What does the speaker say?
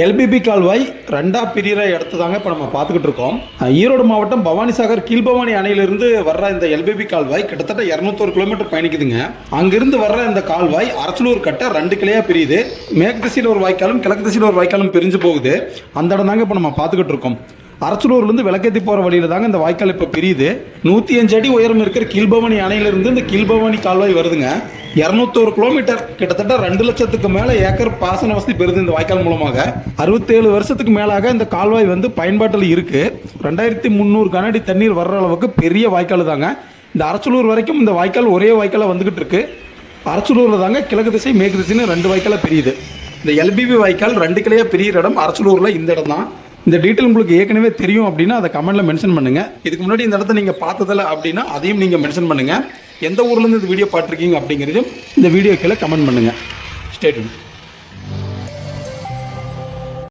LPP கால்வாய் ரெண்டாக பிரிகிற இடத்து தாங்க இப்போ நம்ம பார்த்துக்கிட்டு இருக்கோம். ஈரோடு மாவட்டம் பவானிசாகர் கீழ்பவானி அணையிலிருந்து வர்ற இந்த எல்பிபி கால்வாய் கிட்டத்தட்ட இரநூத்தொரு கிலோமீட்டர் பயணிக்குதுங்க. அங்கிருந்து வர்ற இந்த கால்வாய் அரசலூர் கட்ட ரெண்டு கிளையாக பிரியுது. மேற்கு திசையில் ஒரு வாய்க்காலும் கிழக்கு திசையில் ஒரு வாய்க்காலும் பிரிஞ்சு போகுது. அந்த இடம் தாங்க இப்போ நம்ம பார்த்துக்கிட்டு இருக்கோம். அரசலூர்லேருந்து விளக்கேற்றி போகிற வழியில் தாங்க இந்த வாய்க்கால் இப்போ பிரியுது. நூற்றி அஞ்சு அடி உயரம் இருக்கிற கீழ்பவானி அணையிலிருந்து இந்த கீழ்பவானி கால்வாய் வருதுங்க. இரநூத்தோரு கிலோமீட்டர் கிட்டத்தட்ட ரெண்டு லட்சத்துக்கு மேலே ஏக்கர் பாசன வசதி பெறுது இந்த வாய்க்கால் மூலமாக. அறுபத்தேழு வருஷத்துக்கு மேலாக இந்த கால்வாய் வந்து பயன்பாட்டில் இருக்குது ரெண்டாயிரத்தி முந்நூறு கனஅடி தண்ணீர் வர்ற அளவுக்கு பெரிய வாய்க்கால் தாங்க. இந்த அரசலூர் வரைக்கும் இந்த வாய்க்கால் ஒரே வாய்க்காலாக வந்துக்கிட்டு இருக்கு. அரசலூரில் தாங்க கிழக்கு திசை மேற்கு திசைன்னு ரெண்டு வாய்க்காலாக பிரியுது. இந்த எல்பிபி வாய்க்கால் ரெண்டு கிளையாக பிரியிற இடம் அரசலூரில் இந்த இடம் தான் இந்த டீட்டெயில் உங்களுக்கு ஏற்கனவே தெரியும் அப்படின்னா அதை கமெண்ட்ல மென்ஷன் பண்ணுங்க. இதுக்கு முன்னாடி இந்த இடத்த நீங்க பார்த்ததில்ல அப்படின்னா அதையும் நீங்க மென்ஷன் பண்ணுங்க. எந்த ஊர்ல இருந்து இந்த வீடியோ பார்த்துருக்கீங்க அப்படிங்கிறதையும் இந்த வீடியோ கீழே கமெண்ட் பண்ணுங்க. ஸ்டேட்மெண்ட்